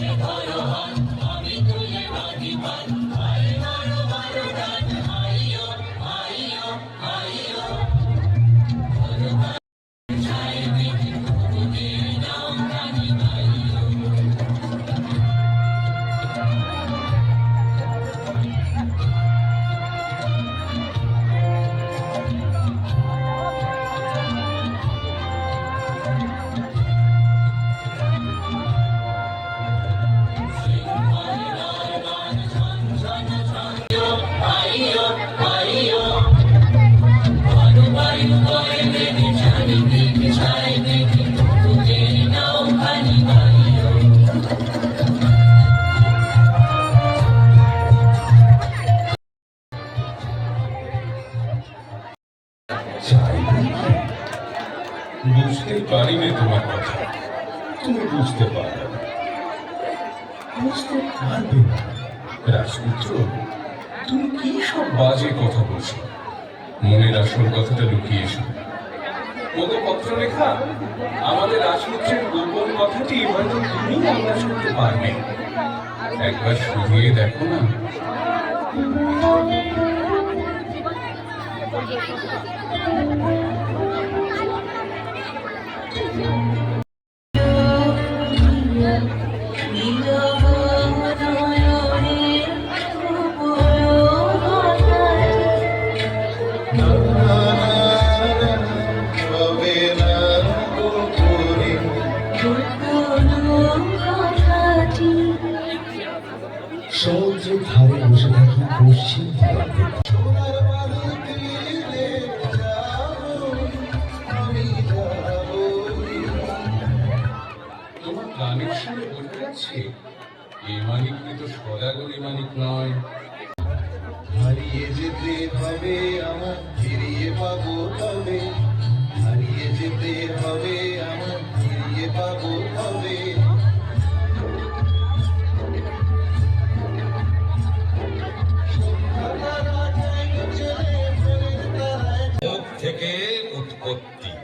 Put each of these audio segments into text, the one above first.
তুলে ধরো আমি তুলে রাখি পান বুঝতেই পারিনি তোমার কথা। তুমি বুঝতে পারবে না বুঝতে পারবে না। রাজপুত্র, তুমি কি সব বাজে কথা বলছো? মনের আসল কথাটা লুকিয়ে এসো। ওগো পত্র লেখা আমাদের রাজপুত্রের গোপন কথাটি হয়তো তুমি আন্দাজ করতে পারবে। একবার শুনিয়ে দেখো না। সমুদ্রের ধারে বসে থাকি পশ্চিম গানের সুরে এ মানিক কিন্তু সদাগরি মানিক নয়। হারিয়ে যেতে হবে আমার ফিরিয়ে পাবো তবে। হারিয়ে যেতে হবে আমার ফিরিয়ে পাবো তবে। থেকে উৎপত্তি।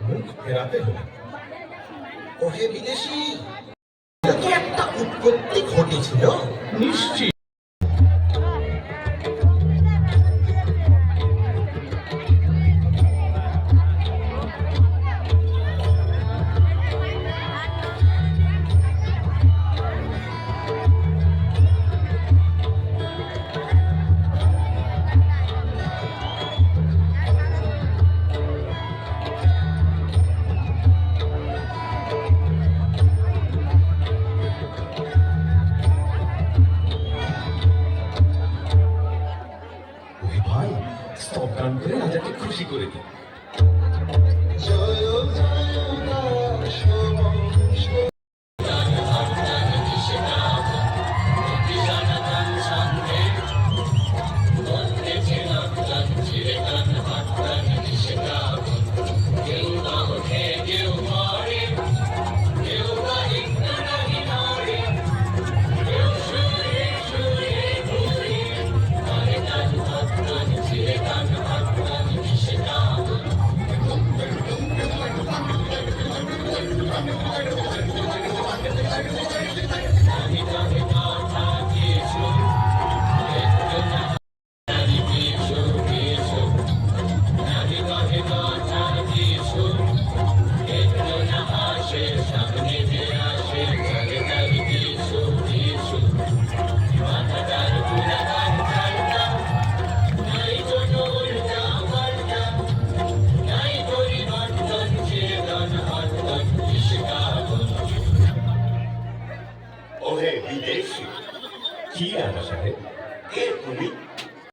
মুখ ফেরাতে হলো ওহে বিদেশি একটা উৎপত্তি ঘটেছিল? নিশ্চিত স্টপ গান করে রাজাকে খুশি করে দিই I'm কি রাজা এ তুমি